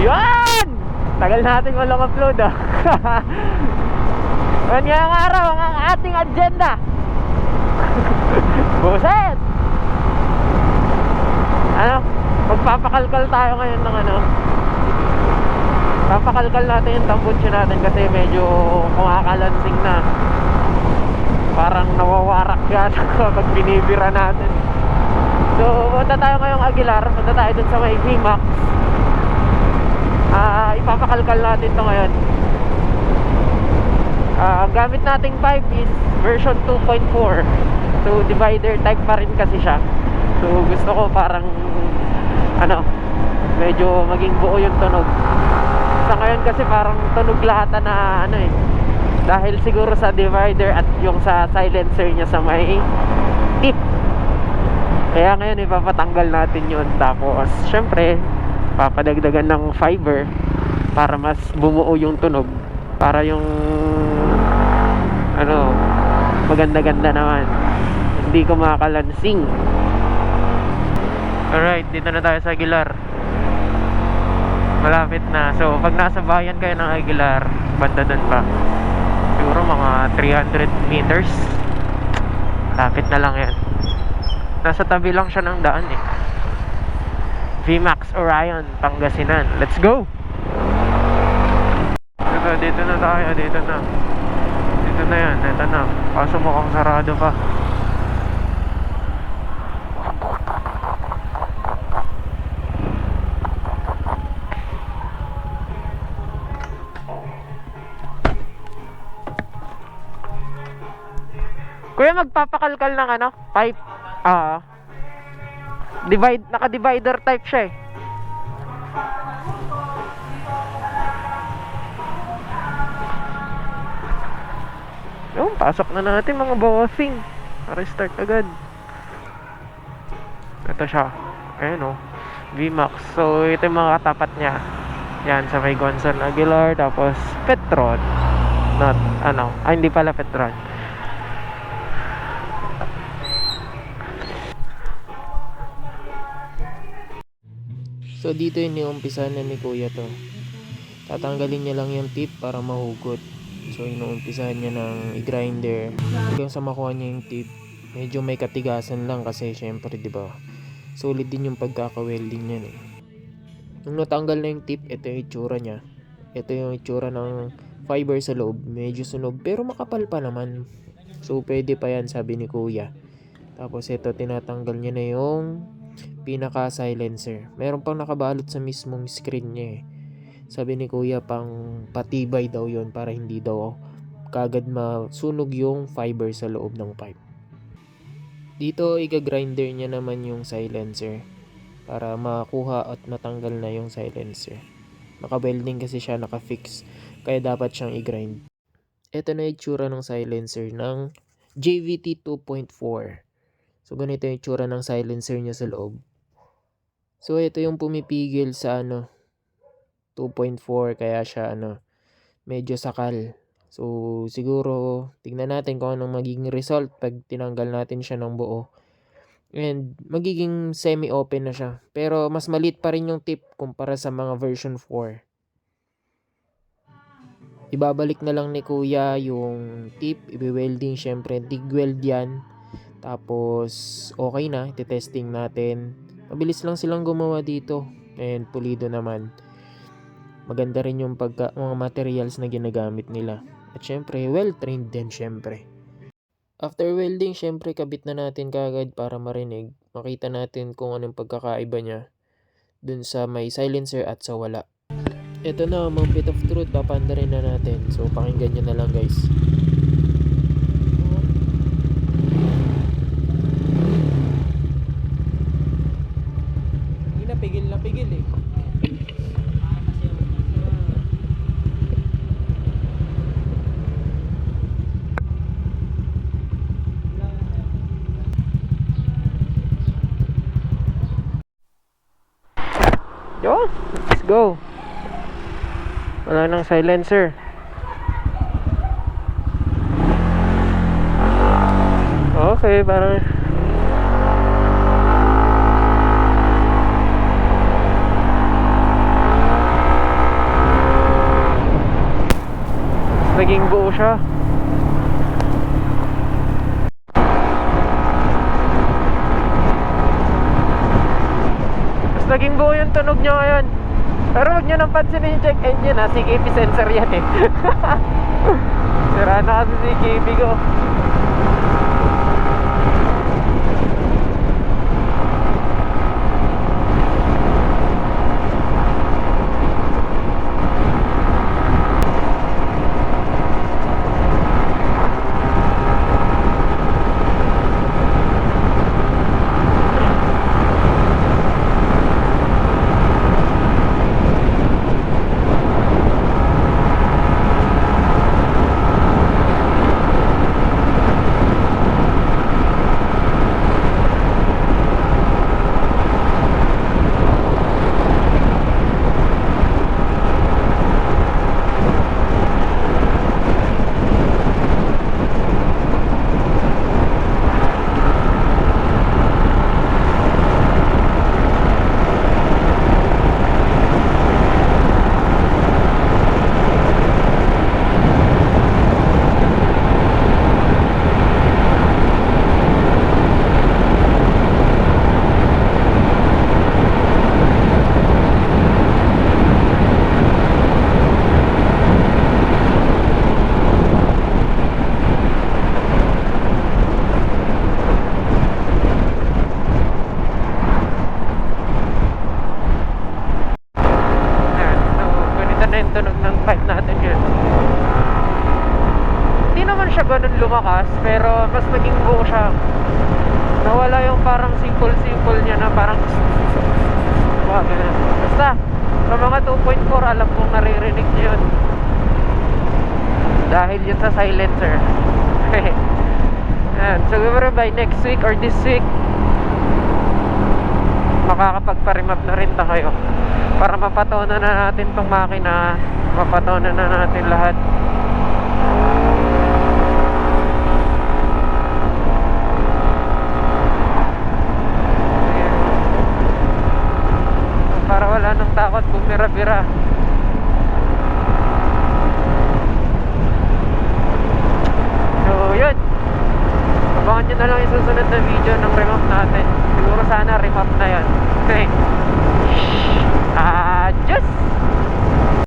Yan! Tagal natin walang upload ah. Ngayon ngayong araw ang ating agenda. Buset! Ano? Magpapakalkal tayo ngayon ng ano. Papakalkal natin yung tambucho natin kasi medyo kumakalansing na. Parang nawawarak yan pag binibira natin. So, punta tayo ngayong Aguilar. Punta tayo dun sa may VMAX. Ah, ipapakalkal natin to ngayon. Ah, ang gamit nating pipe is version 2.4. So, divider type pa rin kasi siya. So, gusto ko parang ano, medyo maging buo yung tunog. Sa ngayon kasi parang tunog lahat na ano eh. Dahil siguro sa divider at yung sa silencer niya sa may tip. Kaya ngayon ipapatanggal natin yun. Tapos, syempre, papadagdagan ng fiber para mas bumuo yung tunog. Para yung ano, maganda-ganda naman. Hindi ko makakalansing. Alright, dito na tayo sa Aguilar. Malapit na. So, pag nasa bayan kayo ng Aguilar, banda dun pa. Siguro mga 300 meters. Lapit na lang yan. Nasa tabi lang siya ng daan eh. VMAX Orion, Pangasinan. Let's go! Dito, dito na tayo, dito na. Dito na yan, dito na. Kaso mukhang sarado pa. Kuya, magpapakalkal ng ano? Pipe. Ah. divide, naka-divider type siya eh. Yung, pasok na natin mga bossing. Restart agad. Ito siya. Ayan o. VMAX. So, ito yung mga katapat niya. Yan, sa may Gonzal Aguilar. Tapos, Petron. Not, ano. Ah, hindi pala Petron. So dito yung inuumpisahan na ni kuya to. Tatanggalin niya lang yung tip para mahugot. So inuumpisahan niya ng i-grinder hanggang sa makuha niya yung tip. Medyo may katigasan lang kasi syempre 'di ba? Solid din yung pagkaka-welding niyan eh. Nung natanggal na yung tip, ito yung itsura niya. Ito yung itsura ng fiber sa loob. Medyo sunog pero makapal pa naman. So pwede pa yan sabi ni kuya. Tapos ito tinatanggal niya na yung pinaka silencer. Meron pang nakabalot sa mismong screen niya eh. Sabi ni kuya pang patibay daw yon para hindi daw kagad masunog yung fiber sa loob ng pipe. Dito iga-grinder niya naman yung silencer para makuha at matanggal na yung silencer. Naka-welding kasi siya, naka-fix. Kaya dapat siyang i-grind. Ito na itsura ng silencer ng JVT 2.4. So, ganito yung itsura ng silencer niya sa loob. So, ito yung pumipigil sa ano, 2.4 kaya siya ano, medyo sakal. So, siguro, tingnan natin kung anong magiging result pag tinanggal natin siya ng buo. And, magiging semi-open na siya. Pero, mas maliit pa rin yung tip kumpara sa mga version 4. Ibabalik na lang ni kuya yung tip, ibi-welding syempre, tig-weld yan. Tapos, okay na, iti-testing natin. Mabilis lang silang gumawa dito. And pulido naman. Maganda rin yung pagka, mga materials na ginagamit nila. At syempre, well-trained din syempre. After welding, syempre, kabit na natin kagad para marinig. Makita natin kung anong pagkakaiba niya dun sa may silencer at sa wala. Ito na, mga bit of truth, papanda rin na natin. So, pakinggan nyo na lang guys. Yun. Let's go. Wala nang silencer. Okay, parang naging buo siya yung tunog niya ngayon. Pero huwag nyo nang pansinin yung check engine ha. CKP sensor yan eh. Sira na kasi CKP ko. Ayan, so ganito na yung tunog ng pipe natin yun. Hindi naman siya ganun lumakas, pero mas naging buo siya. Nawala yung parang simple-simple niya na parang ganun. Basta, sa mga 2.4, alam kong naririnig niyo yun. Dahil yun sa silencer. Ayan, siguro by next week or this week, makakapagparimap na rin tayo para mapatonan na natin tong makina mapatonan na natin lahat Pira.